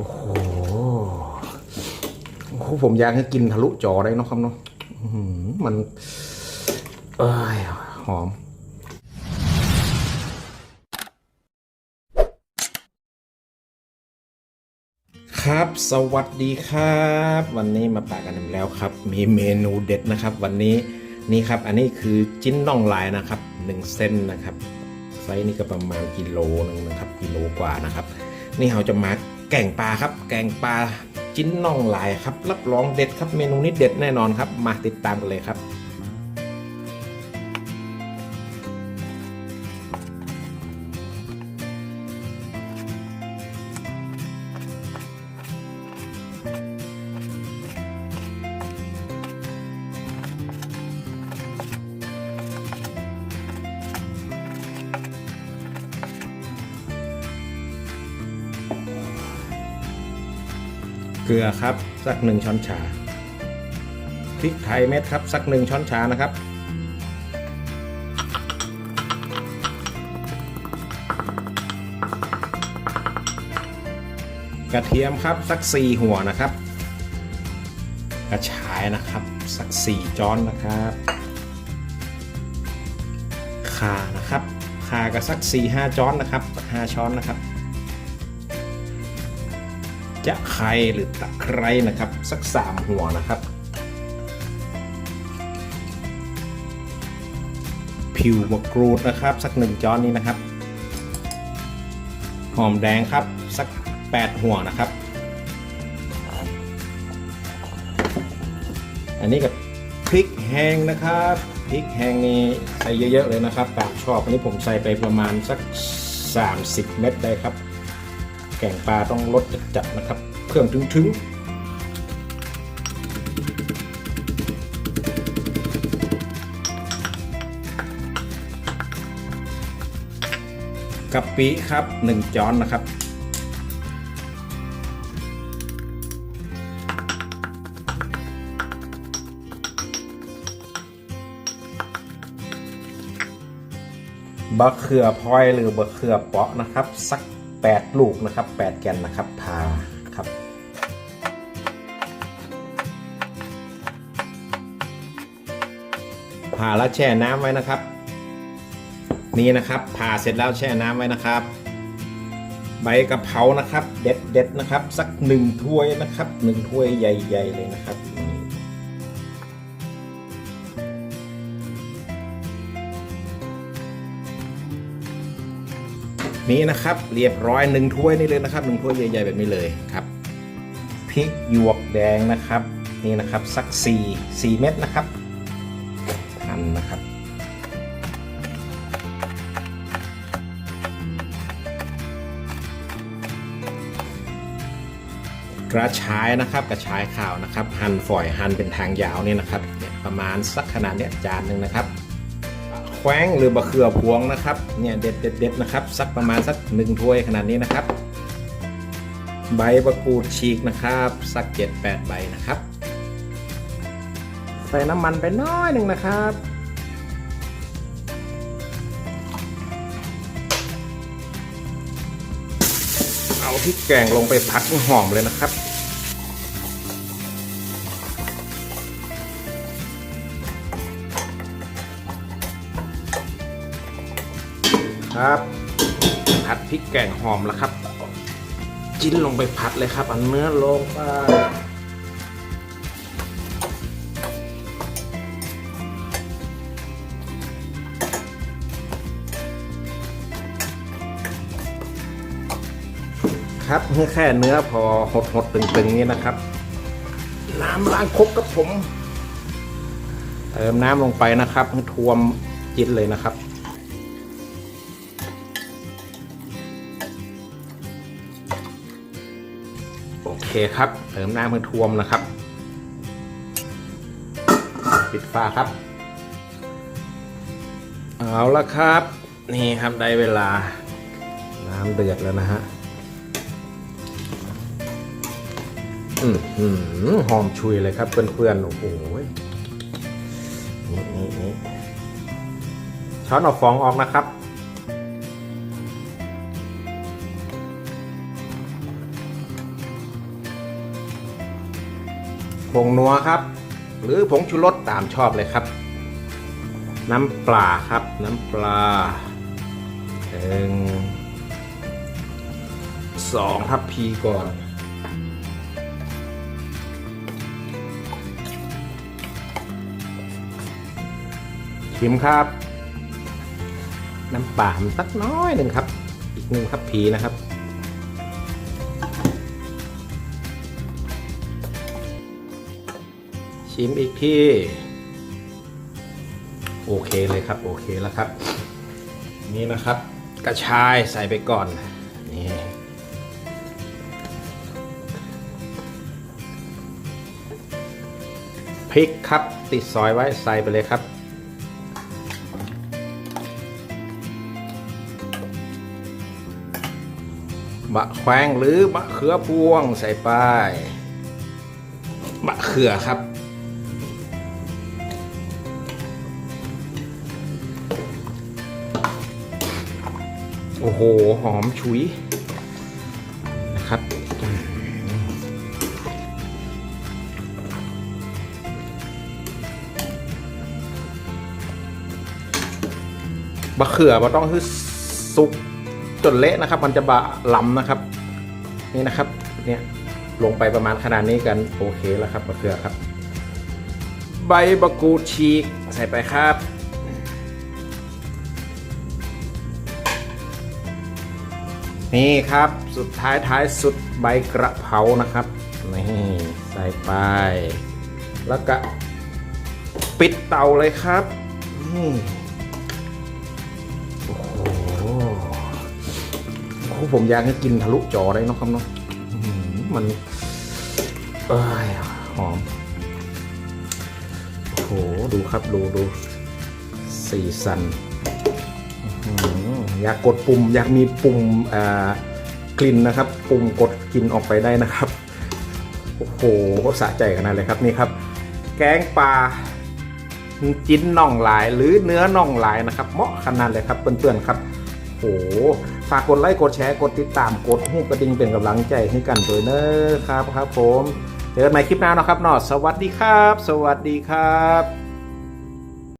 โอ้โหโอ้โหผมอยากให้กินทะลุจอได้นะครับเนาะอื้อหือมัน เอ้ยหอมครับสวัสดีครับ วันนี้มาปากันอีกแล้วครับ มีเมนูเด็ดนะครับ วันนี้นี่ครับ อันนี้คือจิ้นน่องลายนะครับหนึ่งเส้นนะครับไซส์นี่ก็ประมาณกิโลนึงนะครับกิโลกว่านะครับ นี่เราจะมา แกงปลาครับ แกงปลาจิ้นน่องลายครับ รับรองเด็ดครับ เมนูนี้เด็ดแน่นอนครับ มาติดตามกันเลยครับ ลือครับสักหนึ่งช้อนชาพริกไทยเม็ดครับสักหนึ่งช้อนชานะครับกระเทียมครับสักสี่หัวนะครับ กระชายนะครับสักสี่จ้อนนะครับข่านะครับข่าก็สักสี่ห้าจ้อนนะครับห้าช้อนนะครับ จะไครหรือตะไคร้นะครับ สักสามหัวนะครับ ผิวมะกรูดนะครับ สักหนึ่งจอนนี้นะครับ หอมแดงครับสักแปดหัวนะครับ อันนี้กับพริกแห้งนะครับพริกแห้งนี่ใส่เยอะๆเลยนะครับตามชอบอันนี้ผมใส่ไปประมาณสัก 30 เม็ดได้ครับ แกงปลาต้องรสจัดๆนะครับ เครื่องถึงๆกะปิครับ 1 จ้อนนะครับบะเขือพลอยหรือบะเขือเปาะนะครับ สัก 8 ลูกนะครับ 8 แกนนะครับพาครับ ผ่าแล้วแช่น้ำไว้นะครับ นี่นะครับผ่าเสร็จแล้วแช่น้ำไว้นะครับ ใบกะเพรานะครับ เด็ดเด็ดนะครับ สักหนึ่งถ้วยนะครับหนึ่งถ้วยใหญ่ ๆ เลยนะครับ นี่นะครับ เรียบร้อยหนึ่งถ้วยนี่เลยนะครับหนึ่งถ้วยใหญ่ๆแบบนี้เลยครับพริกหยวกแดงนะครับนี่นะครับสัก4 4เม็ดนะครับหั่นนะครับกระชายนะครับกระชายขาวนะครับ หั่นฝอยหั่นเป็นทางยาวนี่นะครับเนี่ยประมาณสักขนาดเนี้ยจานหนึ่งนะครับ แคว้งหรือบะเขือพวงนะครับเนี่ยเด็ดเด็ดเด็ดนะครับสักประมาณสักหนึ่งถ้วยขนาดนี้นะครับ ใบมะกรูดฉีกนะครับ สักเจ็ดแปดใบนะครับ ใส่น้ำมันไปน้อยหนึ่งนะครับเอาพริกแกงลงไปผัดให้หอมเลยนะครับ ครับผัดพริกแกงหอมแล้วครับ จิ้นลงไปผัดเลยครับเอาเนื้อลงไปครับแค่เนื้อพอหดหดๆตึงๆนี้นะครับ น้ำล้างครกกับผม เติมน้ำลงไปนะครับให้ท่วมจิ้นเลยนะครับ เคครับ เติมน้ำให้ท่วมนะครับ ปิดฝาครับ เอาละครับ นี่ครับได้เวลา น้ำเดือดแล้วนะฮะอืมหืมหอมชุยเลยครับเพื่อนๆโอ้โหนี่นี่นี่ช้อนเอาฟองออกนะครับ ผงนัวครับ หรือผงชูรสตามชอบเลยครับ น้ำปลาครับ น้ำปลาหนึ่งสองทัพพีก่อนชิมครับ น้ำปลาสักน้อยหนึ่งครับ อีกหนึ่งทัพพีนะครับ ชิมอีกทีโอเคเลยครับ โอเคแล้วครับ นี่นะครับ กระชายใส่ไปก่อน นี่พริกครับ ติดซอยไว้ใส่ไปเลยครับบะแขวงหรือบะเขือพวงใส่ไปมะเขือครับ โอ้โห หอมฉุยนะครับมบะเขือมันต้องคือสุกจนเละนะครับ มันจะบะลำนะครับ นี่นะครับ เนี่ยลงไปประมาณขนาดนี้กัน โอเคแล้วครับมะเขือครับ ใบบะกูฉีกใส่ไปครับ นี่ครับสุดท้ายท้ายสุดใบกระเพรานะครับนี่ใส่ไป แล้วก็ปิดเตาเลยครับนี่โอ้โหผมอยากให้กินทะลุจอได้นอะครับเนาะอื้อหือมันเอ้ยหอมโอ้โหดูครับดูดูสีสัน อยากกดปุ่ม อยากมีปุ่มกลิ่นนะครับ ปุ่มกดกลิ่นออกไปได้นะครับ โอ้โหสะใจขนาดเลยครับนี่ครับ แกงปลาจิ้นน่องลายหรือเนื้อน่องลายนะครับ เหมาะขนาดเลยครับเพื่อนๆครับโอ้โหฝากกดไลค์กดแชร์กดติดตามกดหูกระดิ่งเป็นกำลังใจให้กันด้วยเนอะครับครับผมเจอกันใหม่คลิปหน้านะครับนาะสวัสดีครับ สวัสดีครับ